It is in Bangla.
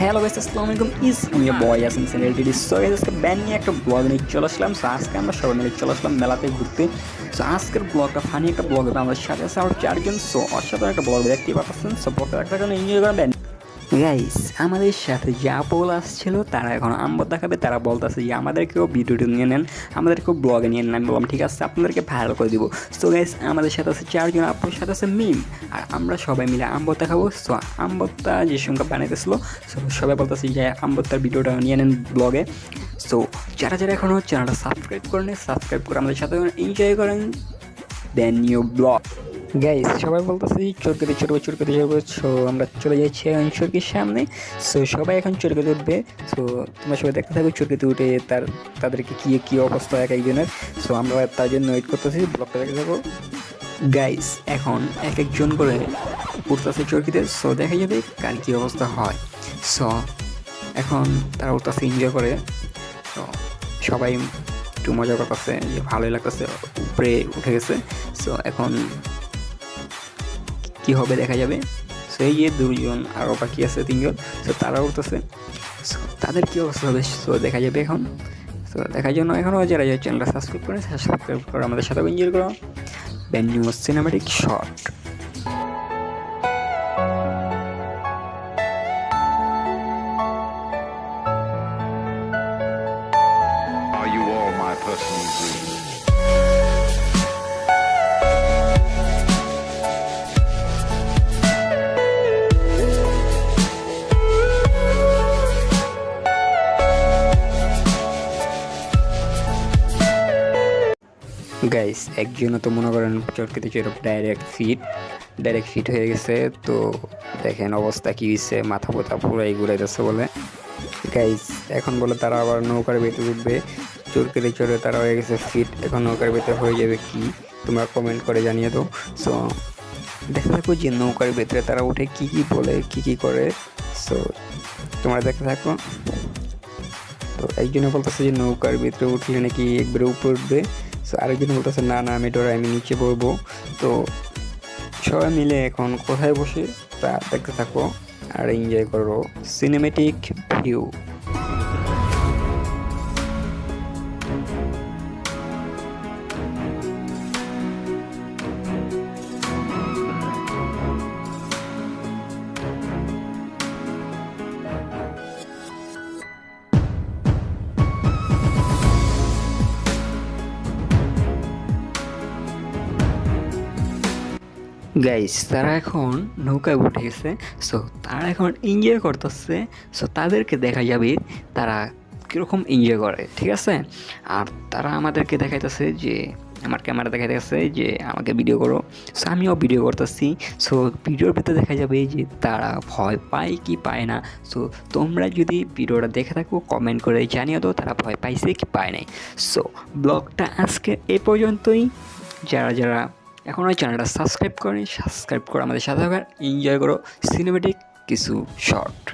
হ্যালো বেস আসসালামু আলাইকুম ইস আমি বয় আছেন চ্যানেল টিডি সো আজকে ব্যান নিয়ে একটা ব্লগ নিয়ে চলে আসলাম। সো আজকে আমরা সবাই মিলে চলে আসলাম মেলাতে ঘুরতে। সো আজকের ব্লগটা ফানি একটা ব্লগ আমরা সাথে আছে আমার চারজন। সো অসাধারণ একটা ব্লগ দেখতে পাচ্ছেন। সো ব্লগটা একটা এনজয় করবেন। গাইস আমাদের সাথে যে আপল আসছিল, তারা এখন আম্বর দেখাবে, তারা বলতেছে যে আমাদেরকেও ভিডিওটি নিয়ে নেন, আমাদেরকেও ব্লগে নিয়ে নেন, আমি বললাম, ঠিক আছে, আপনাদেরকে ভাইরাল করে দিব। সো গাইস আমাদের সাথে আছে চারজন, আপনার সাথে আছে মিম আর আমরা সবাই মিলে আম্বর দেখাবো। সো আম্বরটা যে সংখ্যা বানাইতেছিল সো সবাই বলতেছে যে আম্বরটার ভিডিওটা নিয়ে নেন ব্লগে সো যারা যারা এখনও চ্যানেলটা সাবস্ক্রাইব করেন সাবস্ক্রাইব করে আমাদের সাথে এনজয় করেন দেন নিউ ব্লগ গাইস সবাই বলতেছে, চরকাতে চড়বো চরকাতে চড়বো সো আমরা চলে যাচ্ছি এখন চরকির সামনে। সো সবাই এখন চরকাতে উঠবে। সো তোমরা সবাই দেখতে থাকো চরকাতে উঠে তার, তাদেরকে কী কী অবস্থা এক একজনের। সো আমরা তার জন্য ওয়েট করতেছি ব্লগটা দেখে থাকো। গাইস এখন এক একজন করে উঠতেছে চরকিতে। সো দেখা যাবে কার কী অবস্থা হয়। সো এখন তারা উঠতেছে এনজয় করে। তো সবাই একটু মজা করতেছে, যে ভালোই লাগতেছে, উপরে উঠে গেছে। সো এখন কি হবে দেখা যাবে? সো এই যে দুজন আরও বাকি আছে তিনজন, সো তারা উঠতেছে। সো তাদের কী অবস্থা হবে? সো দেখা যাবে এখন। সো দেখার জন্য এখনও যারা যারা চ্যানেলটা সাবস্ক্রাইব করে সাবস্ক্রাইব করে আমাদের সাথে এনজয় করো। Brand new cinematic short personal dreams? Guys একজনও তো মনে করেন চটকেতে চড়ে ডাইরেক্ট ফিট ডাইরেক্ট ফিট হয়ে গেছে। তো দেখেন অবস্থা কী হয়েছে মাথা পোতা পুরাই ঘুরাইতেছে বলে। গাইস এখন বলে তারা আবার নৌকার ভেতরে উঠবে। চরকেতে চড়ে তারা হয়ে গেছে ফিট এখন নৌকার ভেতরে হয়ে যাবে কি? তোমরা কমেন্ট করে জানিয়ে দাও। সো দেখতে থাকো যে নৌকার ভেতরে তারা উঠে কি কি বলে, কি কি করে। সো তোমরা দেখতে থাকো। তো একজনে বলতেছে যে নৌকার ভিতরে উঠলে নাকি একবারে উপরে উঠবে। সো আরেকজন বলতেছে, না না, আমি ডোরা আমি নিচে পড়ব তো সবাই মিলে এখন কোথায় বসে তা দেখতে থাকো আর এনজয় করো সিনেমেটিক ভিউ গাইস তারা এখন নৌকায় উঠে গেছে। সো তারা এখন এনজয় করতেছে। সো তাদেরকে দেখা যাবে তারা কীরকম এনজয় করে, ঠিক আছে? আর তারা আমাদেরকে দেখাইতেছে যে, আমার ক্যামেরা দেখাইতেছে যে, আমাকে ভিডিও করো। সো আমিও ভিডিও করতেছি। সো ভিডিওর ভিতরে দেখা যাবে যে, তারা ভয় পায় কি পায় না। সো তোমরা যদি ভিডিওটা দেখে থাকো কমেন্ট করে জানিয়ে দাও, তারা ভয় পাইছে কি পায় নাই। সো ব্লগটা আজকে এ পর্যন্তই। যারা যারা এখনও চ্যানেলটা সাবস্ক্রাইব করেন সাবস্ক্রাইব করে আমাদের সাথে থাকার এনজয় করো সিনেমেটিক কিছু শর্ট